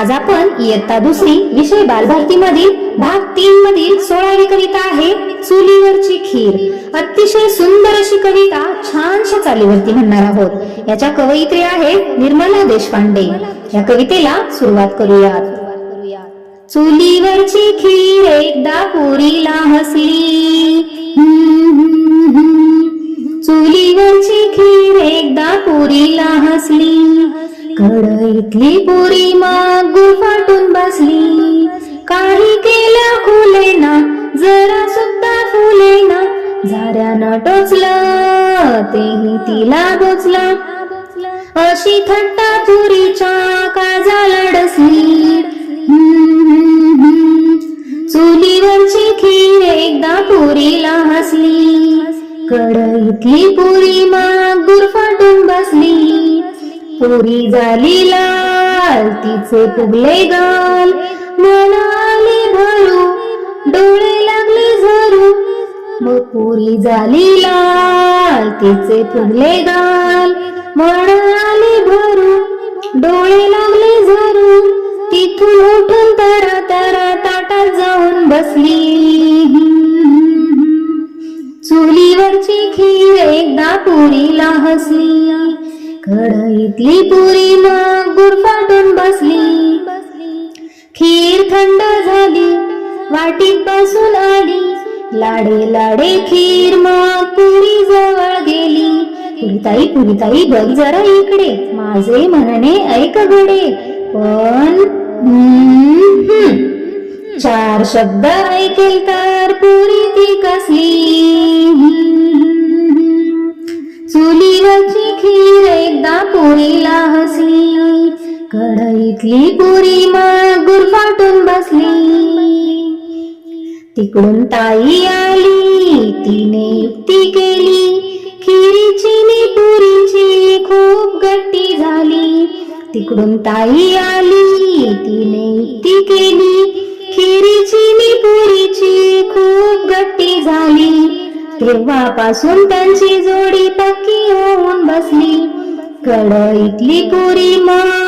आज आपण इयत्ता दुसरी विषय बालभारती मधील भाग तीन मधील सोळावी कविता आहे चुलीवरची खीर. अतिशय सुंदर अशी कविता छानशा चालीवरती म्हणणार आहोत. याच्या कवयित्री आहे निर्मला देशपांडे. या कवितेला सुरुवात करूयात. चुलीवरची खीर एकदा पुरीला हसली. चुलीवरची खीर एकदा पुरीला हसली. कढईतली पुरी मग फाटून बसली. काही केल्या खुलेना जरा सुद्धा फुलेना. झाऱ्यानं टोचलं तेही तिला बोचलं अशी थट्टा पुरीच्या काजाला डसली. चुलीवरची खीर एकदा पुरीला हसली. कढईतली पुरी मग फाटून बसली. पुरी झाली लाल तिचे फुगले गाल. म्हणाले भरू डोळे लागले झरू. मग पुरी झाली लाल तिचे फुगले गाल. म्हणाले भरू डोळे लागले झरू. तिथून उठून तरा तरा ताटात जाऊन बसली. चुलीवरची खीर एकदा पुरीला हसली. कढईतली पुरी मग गुरफाटून बसली. खीर थंड झाली वाटीत बसून आली. लाडे लाडे खीर मग पुरी जवळ गेली. पुरीताई पुरीताई बघ जरा इकडे. माझे म्हणणे ऐक घडे. पण चार शब्द ऐकेल तर पुरी ती कसली? कढईतली पुरी मग गुरफाटून बसली. तिकडून ताई आली तिने युक्ती केली. खिरीची नि पुरीची खूप गट्टी झाली. तिकडून ताई आली तिने युक्ती केली. खिरीची नि पुरीची खूप गट्टी झाली. तेव्हापासून त्यांची जोडी पक्की होऊन बसली. कढईतली पुरी मग